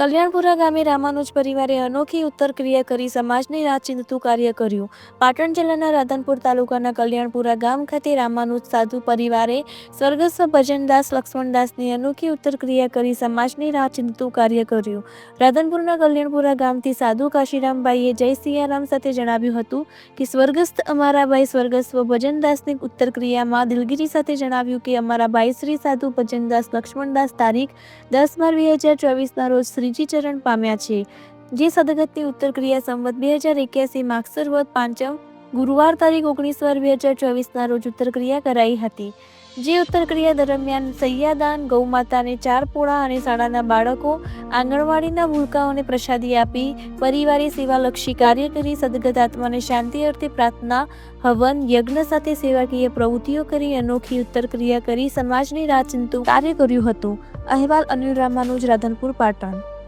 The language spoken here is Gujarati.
કલ્યાણપુરા ગામે રામાનુજ પરિવારે અનોખી ઉત્તર ક્રિયા કરી સમાજને રાહ ચિંતતું કાર્ય કર્યું. પાટણ જિલ્લાના રાધનપુર તાલુકાના કલ્યાણપુરા ગામ ખાતે રામાનુજ સાધુ પરિવારે સ્વર્ગસ્વ ભજનદાસ, લક્ષ્મણદાસની અનોખી ઉત્તર ક્રિયા કરી સમાજની રાહ ચિંતતું કાર્ય કર્યું. રાધનપુરના કલ્યાણપુરા ગામથી સાધુ કાશીરામભાઈએ જય સિયારામ સાથે જણાવ્યું હતું કે, સ્વર્ગસ્થ અમારા ભાઈ સ્વર્ગસ્વ ભજનદાસની ઉત્તર ક્રિયામાં દિલગીરી સાથે જણાવ્યું કે, અમારા ભાઈ શ્રી સાધુ ભજનદાસ, લક્ષ્મણદાસ તારીખ દસ બાર બે હજાર ચોવીસના રોજ શ્રીજી ચરણ પામ્યા છે. જે સદગતની ઉત્તર ક્રિયા સંવત બે હજાર એક્યાસી માગસર વત પાંચમ ગુરુવાર તારીખ ઓગણીસ વાર બે હજાર ચોવીસના રોજ ઉત્તર ક્રિયા કરાઈ હતી. જે ઉત્તર ક્રિયા દરમિયાન સૈયાદાન, ગૌમાતાને ચાર પોળા અને શાળાના બાળકો આંગણવાડીના ભૂલકાઓને પ્રસાદી આપી, પરિવારે સેવાલક્ષી કાર્ય કરી, સદગત આત્માને શાંતિ અર્થે પ્રાર્થના, હવન, યજ્ઞ સાથે સેવાકીય પ્રવૃત્તિઓ કરી, અનોખી ઉત્તર ક્રિયા કરી, સમાજની રાહ ચિંતું કાર્ય કર્યું હતું. અહેવાલ અનિલ રામાનુજ રાધનપુર પાટણ.